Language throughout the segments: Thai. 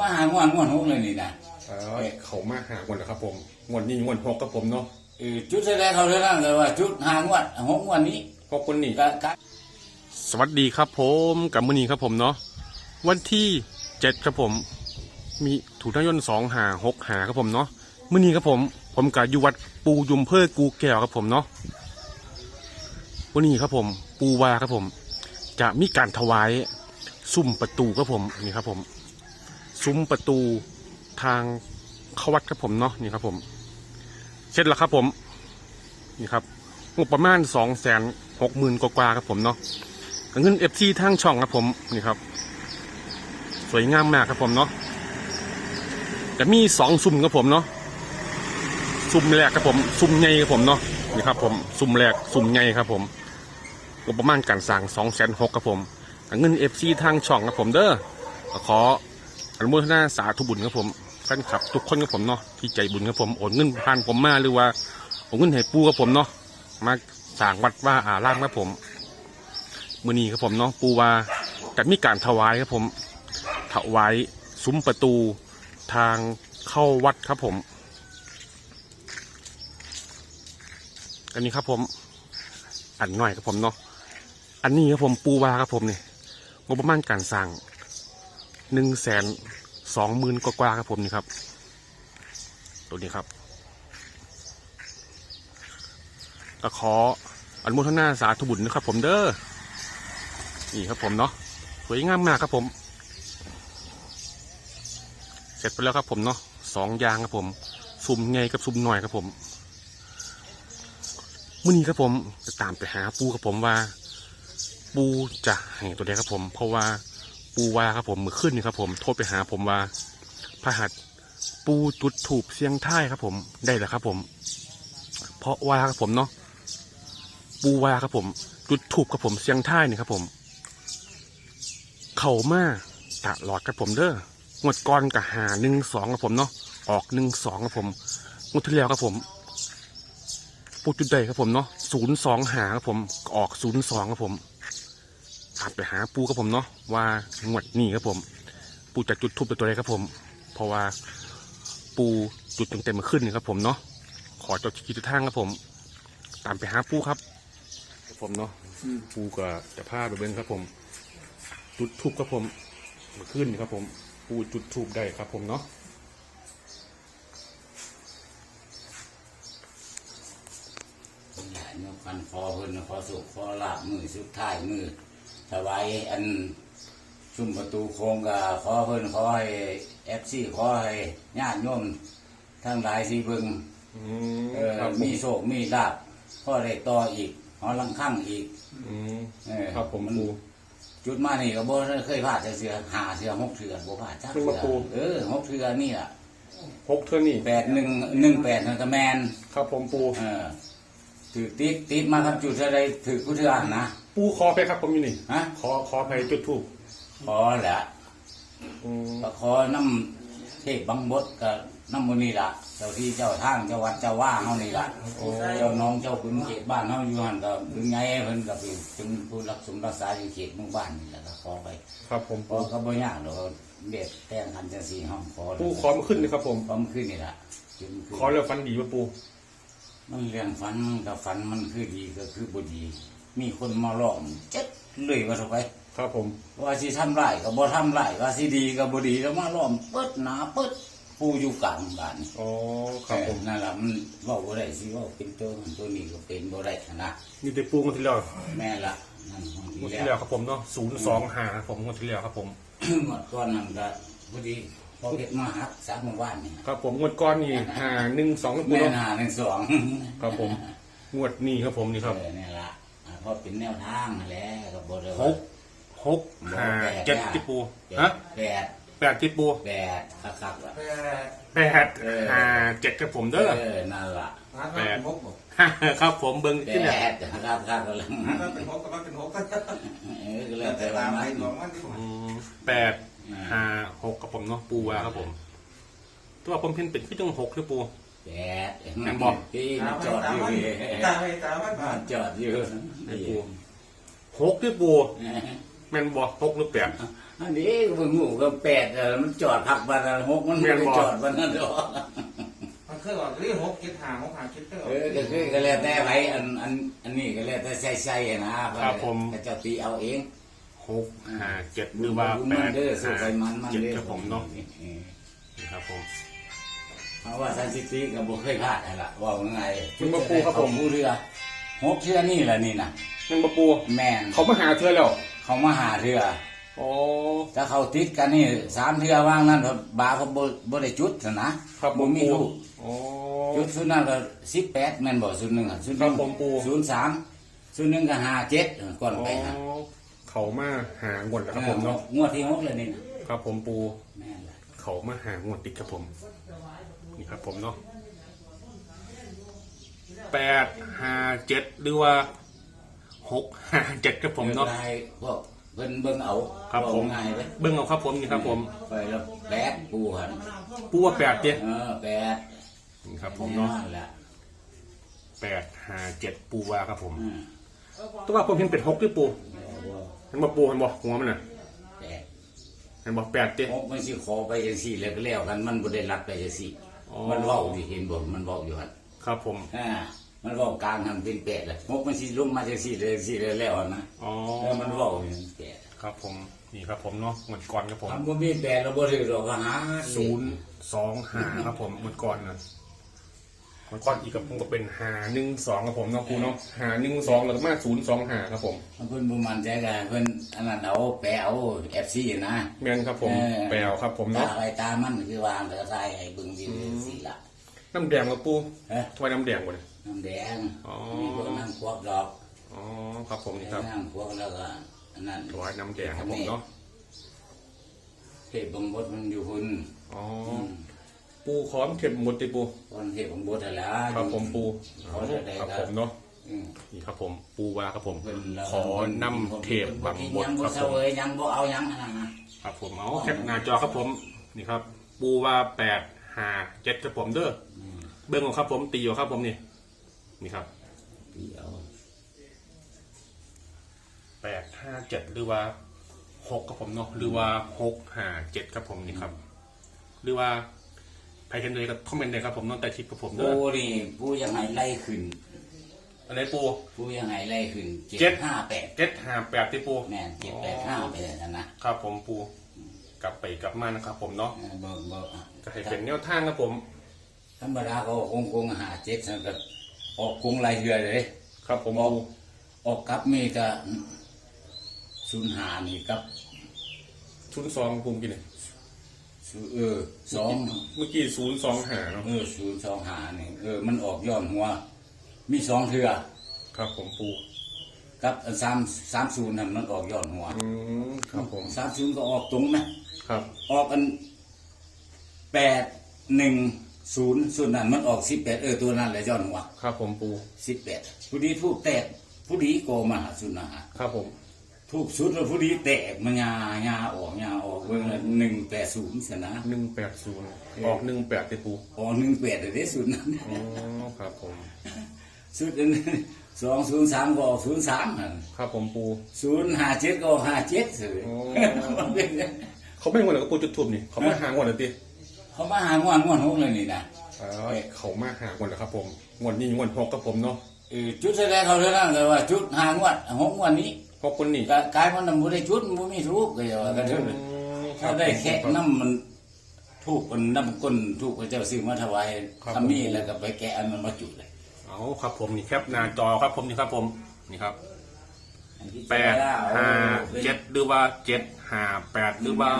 มาหางวดงวดหกเลยนี่นะเออเขามาหางวดนะครับผมงวดนี้งวดหกครับผมเนาะเออจุดแสดงเขาเลยนะแต่ว่าจุดหางวดหกงวดนี้หกคนนี่ก็ก็สวัสดีครับผมกับมือนี้ครับผมเนาะวันที่เจ็ดครับผม มีถูกทางยนต์สองหาหกหาครับผมเนาะมือนี้ครับผม ผมกับอยู่วัดปูยุมเพื่อกูแก้วครับผมเนาะวันนี้ครับผม ปูวาครับผม จะมีการถวายซุ้มประตูครับผมนี่ครับผม ซุ้มประตูทางเข้าวัดครับผมเนาะนี่ครับผมเสร็จแล้วครับผมนี่ครับงบประมาณสองแสนหกหมื่นกว่าครับผมเนาะเงินเอฟซีทางช่องครับผมนี่ครับ สวยงามมากครับผมเนาะแต่มีสองซุ่มครับผมเนาะซุ่มแรกครับผมซุ่มใหญ่ครับผมเนาะนี่ครับผมซุ่มแรกซุ่มใหญ่ครับผมงบประมาณการสั่งสองแสนหกครับผมเงินเอฟซีทางช่องครับผมเด้อขอ อนุโมทนาสาธุบุญครับผมแฟนคลับ ทุกคนครับผมเนาะที่ใจบุญครับผมโอนเงินผ่านผมมาหรือว่าโอนเงินให้ปูครับผมเนาะมาสร้างวัดว่าอารามครับผมมือนี้ครับผมเนาะปูว่าจะมีการถวายครับผม ถวายซุ้มประตูทางเข้าวัดครับผม อันนี้ครับผม อันหน่อยครับผมเนาะอันนี้ครับผมปูวาครับผมเนี่ยงบประมาณการสร้าง หนึ่งแสนสองหมื่นกว่าครับผมนี่ครับ ตัวนี้ครับก็ขออนุโมทนาสาธุบุญนะครับ ผมเด้อนี่ครับผมเนาะสวยงามมากครับผม เสร็จไปแล้วครับผมเนาะสองยางครับผมซุ่มไงกับซุ่มหน่อยครับผมมื่อนี้ครับผมจะตามไปหาปูครับผมว่า ปูจะให้ตัวใดครับผม เพราะว่า ปูว่าครับผมมือขึ้นนี่ครับ ผมโทษไปหาผมว่าพระหัตปูจุดถูกเสียงท้ายครับ ผมได้แล้วครับ ผม เพราะว่าครับผมเนาะปูวาครับ ผมจุดถูกครับผมเสียงท้ายนี่ครับ ผม เข่ามาตะหลอดครับผมเด้องวดก่อนกับหาหนึ่งสองครับผมเนาะออกหนึ่งสองครับผมงวดที่แล้วครับผมปูจุดใดครับผมเนาะศูนย์สองหาครับผม ออกศูนย์สองครับผม ตามไปหาปูครับผมเนาะว่างวดนี้ครับผม ปูจะจุดทูบตัวใดครับผม เพราะว่าปูจุดตั้งแต่เมื่อคืนนี่ครับผมเนาะขอเจ้าที่คิดทางครับผม ตามไปหาปูครับครับผมเนาะปูก็จะพาไปเบิ้งครับผม จุดทูบครับผมมาขึ้นนี่ครับผม ปูจุดทูบได้ครับผมเนาะใหญ่เนาะพันคอเพิ่นคอสุกคอลาบมือสุดท้ายมือ ถวายอันชุ่มประตูโค้งก็ขอเพิ่นขอให้เอฟซีขอให้ญาติโยมทั้งหลายสีเบิ่งอืมเออครับผมีมโชคมีลาบพ่อได้ต่ออีกหอลังคั่งอีก อืมเออ ครับผมปู จุดมานี่ก็บ่เคยพลาดจักเสือหาเสือหกเสือบ่พลาดจักเพิ่งเสืมาปูอเออหกเสือนี่ล่ะพกเท่านี้แปดหนึ่งหนึ่งแปดนั่นก็แมน ครับผมปูเออถือติดติดมาครับจุดอะไรถือกูเทือนนะ ปูขอไปครับผมอยู่นี่ฮะขอขอไปจุดทูบขอแหละอืมก็ขอน้ำเทพบังบดกับน้ำมูนี่ล่ะ เจ้าที่เจ้าทางเจ้าวัดเจ้าว่าเฮานี่ล่ะเจ้าน้องเจ้าคุณเขตบ้านเฮาอยู่หันก็ดึงไงเพิ่นก็เป็นเป็นผู้รักสมรักษาอยู่เขตหมู่บ้านนี่แหละก็ขอไป ครับผมขปูอก็บ่ยากดอกเด็ดแต่งกันจังซี่เฮาขอปูขอมาขึ้นเลยครับผมขอมนขึ้นนี่ล่ะจุดมันขึ้นขอเรื่องฟันดีป่ะปูมันเรื่องฝันมันกับฝันมันคือดีก็คือบ่ดี มีคนมาล้อมเจ็ดเลยว่าเท่าไปครับผม ว่าสิทำไรก็บ่ทำไรว่าสิดีก็บ่ดีแล้วมาล้อมเปิดหนาเปิดผู้อยู่กลางบ้านอ๋อครับผมนั่นล่ะมันเว้าบ่ได้สิเว้าเป็นตัวนั้นตัวนี้ก็เป็นบ่ได้นะนี่แต่ปูงวดที่แล้วแม่ละนั่นของงวดที่ที่แล้แล้ววครับผมเนาะศูนย์สองหาผมงวดที่แล้วครับผม หมดก่อนนั่นก็พอดีพอเฮ็ดมาหักสามหมู่บ้านนี่ครับผมงวดก้อนนี่หาหนึ่งสองปูแม่เนาะนาหนึ่งสองครับผมงวดนี้ครับผมนี่ครับ เออนี่ล่ะอ่า เพราะเป็นแนวทางนั่นแหละก็บ่ได้หว่ากหกหาเจ็ดที่ปูฮะแปดแปดที่ปูแปดคักๆล่ะ แปดหาเจ็ดครับผมเด้อเออนั่นล่ะแปดครับผมเบิ้งแปที่เนี่ยดคักๆก็แล้วเป็นหกก็มันเป็นหกก็เออก็แล้วแต่ว่ามันหลวงมันที่อืมแปดหาหกกับผมเนาะปูวาครับผม ตัวผมเพิ่นเป็นพี่ต้องหกหรือปู แปดแม่นบอกที่มันจอดอยู่นี่ตาไม่ตามันมันจอดอยู่ไอ้นี่ปูหกหรือปูเแม่นบ่หกหรือแปดอันนี้ก็เพิ่งงูก็แปดเออมันจอดพักวันละหกมันไม่แม่นได้บ่จอดวันนั้นหรอกมันเคยออกเรื่องหกเจ็ดหาหกหาเจ็ดเคยออกเออก็คือก็แล้วแต่ไว้อันอันอันนี้ก็แล้วแต่ใส่ใส่นะครับผมก็จะตีเอาเองหกห้าเจ็ดหรือว่าดูแปมันดเด้อสู้ห้าไปมันมันเจ็ดเด้อครับผมเนาะออนี่ครับผม เพราะว่าซันซิตี้ก็บ่เคยพลาดนั่นล่ะว่าไงมันบ่ปูครับผม ผู้เรือหกเทือนี่แหละนี่น่ะแม่นบ่ปูแม่นเขามาหาเธอแล้วเขามาหาเรือโอ้ถ้าเขาติดกันนี่สามเทือว่างนั่นบาเขาบ่บ่ได้จุดน่ะนะครับผบ่มมีปูลูกโอ้จุดสุดนั้นก็18แม่นบ่สุดหนึงอะสุดหครันึบงผมปู่ ศูนย์สามสุดหนึงก็ห้าเจ็ดเออก่อนโอ้ไปหาเขามาหางวดแล้วครับผมเนาะงวดที่หกเลยนี่น่ะครับผมปู แม่นล่ะ เขามาหางวดติดครับผมนี่ ครับผมเนาะแปดห้าเจ็ดหรือว่าหกห้าเจ็ดครับผมเนาะ ได้พวกเบิ่งเบิ่งเอาครับผมเว้าง่ายเด้เบิ้งเอาครับผมนี่ครับผมไปแล้วแปดปูหันปูว่าแปดเจ็ดเออแปดนี่ครับผมเนาะแหละแปดห้าเจ็ดปูว่าครับผมอืมตัวว่าผมเห็นเป็ดหกด้วยปูเอาว่าเห็นบ่ปูเห็นบ่หัวมันน่ะแปดเห็นบ่แปดเจ็ดหกมันสิขอไปจังสี่แล้วก็แล้วกันมันบ่ได้รัดไปจังสี่ อ๋อ มันเว้าดิเห็นบ่มันเว้าอยู่หั่นครับผม อ่ามันเว้ากลางหันเป็นแปดเลยหกมันสิลงมาจังสี่เลยจังสี่เลยแล้วหั่นนะอ๋อ แล้วมันเว้าอยู่แปดครับผม นี่ครับผมเนาะเหมือนก่อนครับผม ทำบ่มีแปดเราบ่ถือดอกก็หาศูนย์สองหาครับผมเหมือนก่อนนะเห มือนก่อนอีกกับผมก็เป็นหาหนึ่งสองครับผมเนาะครูเนาะหาหนึ่งสองแล้วก็มาศูนย์สองหาครับผมเพิ่นบ่มั่นใจกันเพิ่นอันนั้นเอาแปะเอา FC นะแม่นครับผมแปลครับผมตาเนาะอะไรตามันคือวางแล้วก็ใส่ให้บิ่งสิสิล่ะน้ำแดงครับปูทำไมน้ำแดงวะเนี่ยน้ำแดงอ๋อมีพวกนั่งพวกดอกอ๋อครับผมนี่ครับนั่งพวกแล้วก็อันนั้นถวายน้ำแดงครับผมเนาะเทพบังบดมันอยู่หุ่นอ๋อ ปูขอมเข็มหมดติปูคนเทพบังบดอะไรครับผมปูเขาจะได้ครับคผรับมเนาะอืมนี่ครับผมปูว่าครับผม เพิ่นแล้วขอนำเทพบังบดยังคบ่รับเสผมวยยังบ่เอายังอันนั้นนะครับผมเอาแคปหน้าจอครับผมนี่ครับ ปูว่าแปดห้าเจ็ดครับผมเด้ออืมเบิ้งของครับผมตีอยู่ครับผมนี่นี่ครับเดี๋ยวแปดห้าเจ็ดหรือว่าหกครับผมเนาะหรือว่าหกห้าเจ็ดครับผมนี่ครับ หรือว่า ใครเห็นเลยก็คอมเมนต์เลยครับผมเน้องแต่ทิปกับผมเด้ปูอนี่ปูยังไงไล่ขึ้นอะไรปู ปูยังไงไล่ขึ้นเจ็เจ็ด ดห้าแปดเจ็ดห้าแปดที่ปูแม่นเจ็ดแปดห้าไปเลยนะนะครับผมปู กลับไปกลับมานะครับผมเนาะเออบ่บ่อะก็ให้เป็นแนวทางครับผมธรรมดาเขาคงคงหาเจ็ดสันก็ออกคงไล่เรือเลย ครับผมออกปูออกกลับมีก็ศูนย์หานี่กับศูนย์สองปูกินเลย ศูนย์เออสองเมื่อกี้ศูนย์สองหาเนาะเออศูนย์สองหานี่เออมันออกย้อนหัว มีสองเทือครับผมปูกับสามสามศูนย์นั่นมันออกย้อนหัวอืมครับผมสามศูนย์ก็ออกตรงนะครับ ออกกันแปดหนึ่งศูนย์ส่วนนั้นมันออกสิบแปดเออตัวนั้นแหละย้อนหัวครับผมปูสิบแปดผู้ดีทูกแตกผู้ดีโกมาหาสุนาครับผม ทูกสุดแล้วผู้ดีแตกมันยายาออกยาออกเบิ่งหนึ่งแปดศูนย์สนะหนึ่งแปดศูนย์ออกหนึ่งแปดที่ปูออกหนึ่งแปดเลยสุดนั้นอ๋อครับผมสุดนั้นสองศูนย์สามก็ออกศูนย์สามครับผมปูศูนย์ห้าเจ็ดก็ออกห้าเจ็ดเลยอ๋อเขาไม่งวดแล้วก็ปูจุดทุบนี่เขามาหางวดเลยติเขามาหางวนงวนหกเลยนี่นะอ๋อเขามาหางวดแล้วครับผมงวดนี้งวดหกครับผมเนาะเออจุดแสดงเขาเท่านั้นเลยว่าจุดหางวดหกงวดนี้ หกคนนี่กกายมันนำบุได้จุดมันบ่มีทุกข์ก็อย่าว่ากันเถอะอืมครัถ้าบได้แค่น้ำมันทุกข์มันน้ำก้นทุกข์พระเจ้าซื้อมาถวายครับทำนี่แล้วก็ไปแกะอันมันมาจุดเลยเอาครับผมนี่แคปหน้าจอครับผมนี่ครับผมนี่ครับอันที่แปดจะได้เอาห้าเป็นเจ็ดหรือว่าเจ็ดห้าแปดหรือว่า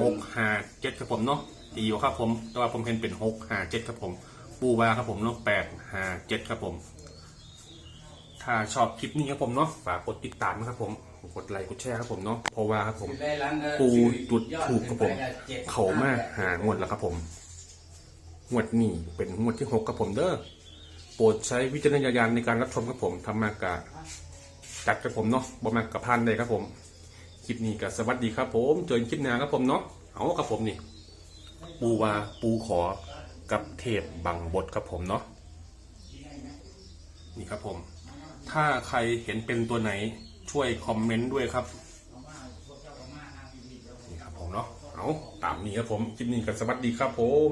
หกห้าเจ็ดครับผมเนาะตีอยู่ครับผมแต่ว่าผมเห็นเป็นหกห้าเจ็ดครับผม ปูวาครับผมเนาะแปดห้าเจ็ดครับผม ถ้าชอบคลิปนี้ครับผมเนาะฝากกดติดตามนะครับผมกดไลค์กดแชร์ครับผมเนาะเพราะว่าครับผมได้หลังก็ปูจุดถูกครับผมยอดขึ้นไปก็จ็ดเขามาหางวดแล้วครับผมงวดนี้เป็นงวดที่หกครับผมเด้อโปรดใช้วิจารณญาณในการรับชมครับผมทำมากะจัดกับผมเนาะบ่มากกับพันเลยครับผมคลิปนี้ก็สวัสดีครับผมเจอกันคลิปหน้าครับผมเนาะเอาครับผมนี่ ปูวาปูขอกับเทพบังบทครับผมเนาะนี่ครับผม ถ้าใครเห็นเป็นตัวไหนช่วยคอมเมนต์ด้วยครับนี่ครับผมเนาะเอาตามนี้ครับผมคลิปนี้ก็สวัสดีครับผม